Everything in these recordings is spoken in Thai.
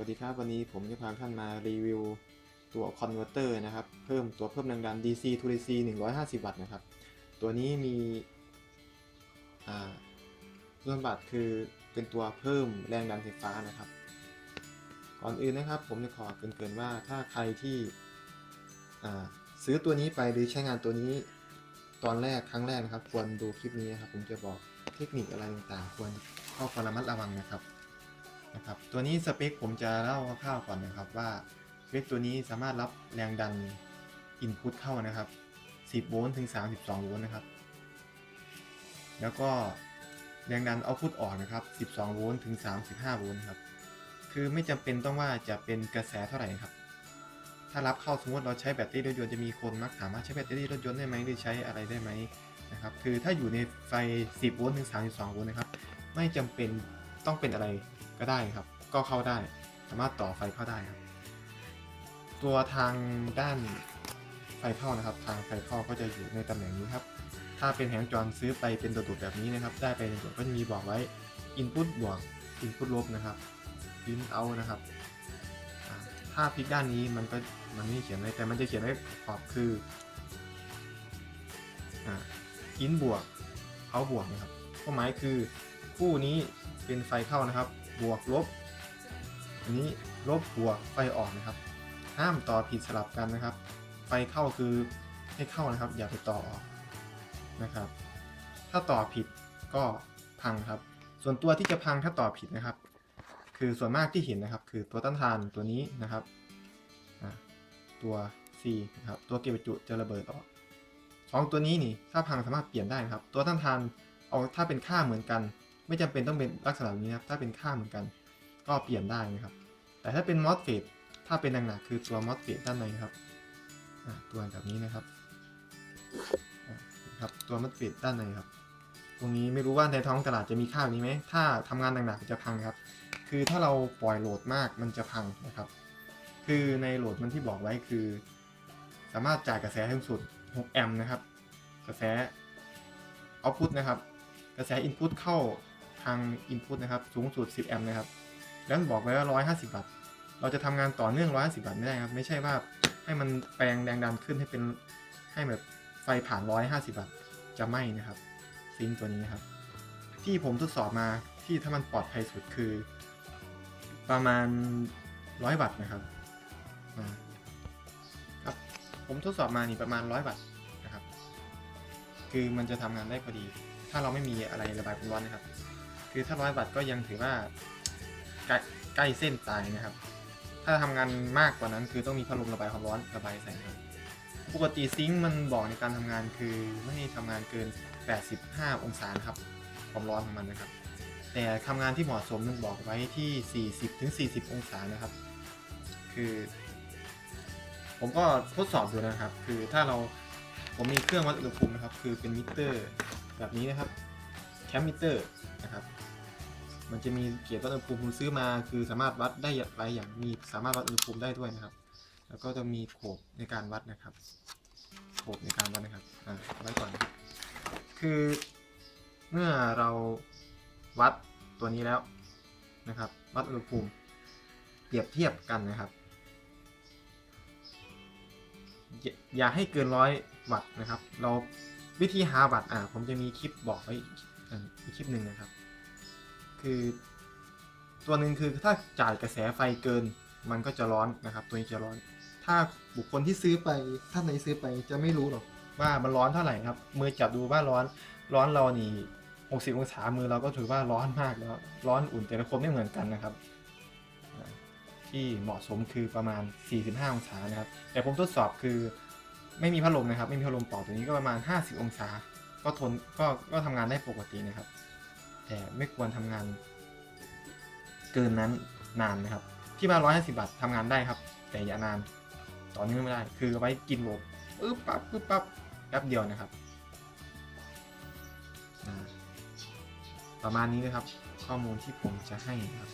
วัสดีครับ วันนี้ผมจะพาท่านมารีวิวตัวคอนเวอร์เตอร์นะครับ เพิ่มตัวเพิ่มแรงดัน DC to DC 150 วัตต์นะครับ ตัวนี้มีส่วนบัตรคือเป็นตัวเพิ่มแรงดันไฟฟ้านะครับ ก่อนอื่นนะครับ ผมจะขอเกินๆว่าถ้าใครที่ซื้อตัวนี้ไปหรือใช้งานตัวนี้ตอนแรกครั้งแรกนะครับ ควรดูคลิปนี้นะครับ ผมจะบอกเทคนิคอะไรต่างๆ ควรข้อควรระมัดระวังนะครับ นะครับตัวนี้สเปคผมจะเล่าคร่าวๆก่อนนะครับว่าสเปคตัวนี้สามารถรับแรงดัน Input เข้านะครับ 10 โวลต์ถึง 32 โวลต์นะครับ แล้วก็แรงดัน Output ออกนะครับ 12 โวลต์ถึง 35 โวลต์ครับ คือไม่จำเป็นต้องว่าจะเป็นกระแสเท่าไหร่ครับ ถ้ารับเข้าสมมติเราใช้แบตเตอรี่รถยนต์จะมีคนมักถามว่าใช้แบตเตอรี่รถยนต์ได้ไหมหรือใช้อะไรได้ไหมนะครับ คือถ้าอยู่ในไฟ 10 โวลต์ถึง 32 โวลต์นะครับ ไม่จำเป็นต้องเป็นอะไร ก็ได้ครับ ก็เข้าได้ สามารถต่อไฟเข้าได้ครับ ตัวทางด้านไฟเข้านะครับ ทางไฟเข้าก็จะอยู่ในตำแหน่งนี้ครับ ถ้าเป็นแผงจรซื้อไปเป็นตัวตุดแบบนี้นะครับ ได้ไปในส่วนก็จะมีบอกไว้ input บวก input ลบนะครับ in out นะครับถ้าพลิกด้านนี้มันก็มันไม่เขียนไว้แต่มันจะเขียนไว้ขอบคืออ่า in บวก out บวกนะครับความหมายคือคู่นี้เป็นไฟเข้านะครับ บวกลบ อันนี้ลบบวกไฟออกนะครับ ห้ามต่อผิดสลับกันนะครับ ไฟเข้าคือให้เข้านะครับ อย่าไปต่อออกนะครับ ถ้าต่อผิดก็พังครับ ส่วนตัวที่จะพังถ้าต่อผิดนะครับ คือส่วนมากที่เห็นนะครับ คือตัวต้านทานตัวนี้นะครับตัว C นะครับตัวเก็บประจุจะระเบิดออกสองตัวนี้นี่ถ้าพังสามารถเปลี่ยนได้นะครับ ตัวต้านทานเอาถ้าเป็นค่าเหมือนกัน ไม่จำเป็นต้องเป็นลักษณะแบบนี้นะครับ ถ้าเป็นค่าเหมือนกัน ก็เปลี่ยนได้นะครับ แต่ถ้าเป็น MOSFET ถ้าเป็นหนักๆคือตัว MOSFET ด้านในครับตัวแบบนี้นะครับครับตัว MOSFET ด้านในครับ ตรงนี้ไม่รู้ว่าในท้องตลาดจะมีค่าแบบนี้ไหมถ้าทำงานหนักๆจะพังครับ คือถ้าเราปล่อยโหลดมากมันจะพังนะครับ คือในโหลดมันที่บอกไว้คือ สามารถจ่ายกระแสสูงสุด 6 แอมป์นะครับ กระแส output นะครับ กระแส input เข้า ทาง input นะครับ สูงสุด 10 แอมป์นะครับ แล้วบอกไว้ว่า 150 วัตต์ เราจะทำงานต่อเนื่อง 150 วัตต์ไม่ได้ครับ ไม่ใช่ว่าให้มันแปลงแรงดันขึ้นให้เป็นให้แบบไฟผ่าน 150 วัตต์จะไหม่นะครับ ซิงตัวนี้นะครับ ที่ผมทดสอบมาที่ถ้ามันปลอดภัยสุดคือ ประมาณ 100 วัตต์นะครับครับ ผมทดสอบมานี่ประมาณ 100 วัตต์นะครับ คือมันจะทำงานได้พอดีถ้าเราไม่มีอะไรระบายความร้อนนะครับ คือถ้า100วัตต์ก็ยังถือว่าใกล้ใกล้เส้นตายนะครับ ถ้าทำงานมากกว่านั้นคือต้องมีพัดลมระบายความร้อนระบายใส่ครับปกติซิงค์มันบอกในการทำงานคือไม่ให้ทำงานเกิน 85 องศาครับความร้อนของมันนะครับ แต่ทำงานที่เหมาะสมมันบอกไว้ที่ 40ถึง40 องศานะครับ คือ ผมก็ทดสอบดูนะครับ คือถ้าเราผมมีเครื่องวัดอุณหภูมินะครับ คือเป็นมิเตอร์แบบนี้นะครับ แคมมิเตอร์นะครับ มันจะมีเกียร์วัดอุณหภูมิผมซื้อมา คือสามารถวัดได้หลายอย่างมีสามารถวัดอุณหภูมิได้ด้วยนะครับ แล้วก็จะมีโขบในการวัดนะครับโขบในการวัดนะครับอ่าไว้ก่อนค,คือเมื่อเราวัดตัวนี้แล้วนะครับ วัดอุณหภูมิเปรียบเทียบกันนะครับ อย่าอย่าให้เกินร้อยวัตต์นะครับ เราวิธีหาวัตต์อ่าผมจะมีคลิปบอกไว้ อีกคลิปหนึ่งนะครับ คือตัวหนึ่งคือถ้าจ่ายกระแสไฟเกิน มันก็จะร้อนนะครับ ตัวนี้จะร้อน ถ้าบุคคลที่ซื้อไปท่านไหนซื้อไปจะไม่รู้หรอกว่ามันร้อนเท่าไหร่ครับ มือจับดูว่าร้อนร้อนเรานี่60 องศามือเราก็ถือว่าร้อนมากแล้ว ร้อนอุ่นแต่ละคนไม่เหมือนกันนะครับ ที่เหมาะสมคือประมาณ 45 องศานะครับ แต่ผมทดสอบคือไม่มีพัดลมนะครับ ไม่มีพัดลมเป่าตัวนี้ก็ประมาณ 50 องศา ก็ทนก็ก็ทำงานได้ปกตินะครับ แต่ไม่ควรทำงานเกินนั้นนานนะครับ ที่มา 150 บาททำงานได้ครับ แต่อย่านานต่อเนื่องไม่ได้ คือเอาไว้กินโหลดปึ๊บปั๊บปึ๊บปั๊บแป๊บเดียวนะครับอ่าประมาณนี้นะครับ ข้อมูลที่ผมจะให้นะครับ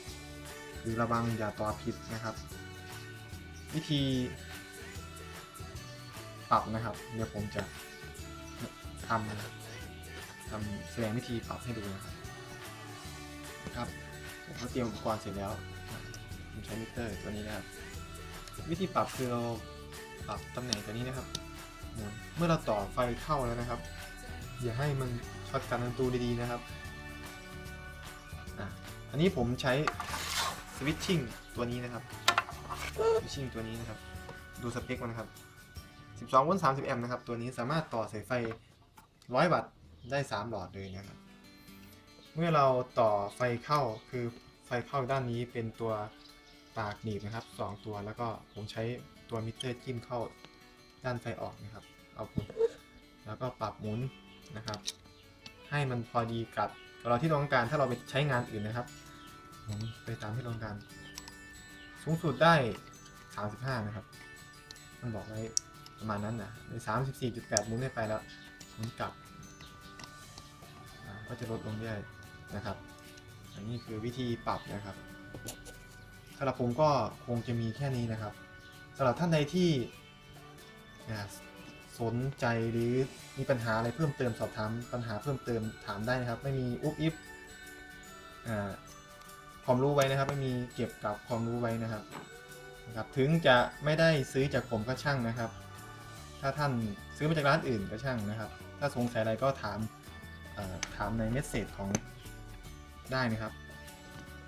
คือระวังอย่าต่อผิดนะครับ วิธีปรับนะครับ เดี๋ยวผมจะ ทำทำแสดงวิธีปรับให้ดูนะครับครับผมก็เตรียมอุปกรณ์เสร็จแล้วผมใช้มิเตอร์ตัวนี้นะครับวิธีปรับคือเราปรับตำแหน่งตัวนี้นะครับ เมื่อเราต่อไฟเข้าแล้วนะครับ อย่าให้มันช็อตกันประตูดีๆนะครับอันนี้ผมใช้สวิตชิ่งตัวนี้นะครับสวิตชิ่งตัวนี้นะครับ ดูสเปคมันนะครับ 12โวลต์30 แอมป์นะครับ ตัวนี้สามารถต่อสายไฟ 100วัตต์ได้ 3 หลอดเลยนะครับ เมื่อเราต่อไฟเข้าคือไฟเข้าด้านนี้เป็นตัวปากหนีบนะครับ 2 ตัวแล้วก็ผมใช้ตัวมิเตอร์จิ้มเข้าด้านไฟออกนะครับ เอาผมแล้วก็ปรับหมุนนะครับ ให้มันพอดีกับเราที่ต้องการถ้าเราไปใช้งานอื่นนะครับหมุนไปตามที่ต้องการ สูงสุดได้ 35 นะครับ มันบอกไว้ประมาณนั้นนะใน34.8หมุนได้ไปแล้ว มุนกลับก็จะลดลงเรื่อยนะครับ อันนี้คือวิธีปรับนะครับสำหรับผมก็คงจะมีแค่นี้นะครับสำหรับท่านใดที่สนใจหรือมีปัญหาอะไรเพิ่มเติมสอบถามปัญหาเพิ่มเติมถามได้นะครับ ไม่มีอุบอิบความรู้ไว้นะครับ ไม่มีเก็บกับความรู้ไว้นะครับนะครับ ถึงจะไม่ได้ซื้อจากผมก็ช่างนะครับ ถ้าท่านซื้อมาจากร้านอื่นก็ช่างนะครับ ถ้าสงสัยอะไรก็ถามถามในเมสเซจของได้นะครับ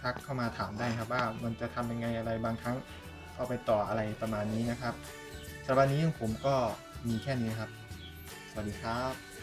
ทักเข้ามาถามได้ครับว่ามันจะทำยังไงอะไรบางครั้งเอาไปต่ออะไรประมาณนี้นะครับสำหรับวันนี้ของผมก็มีแค่นี้ครับ สวัสดีครับ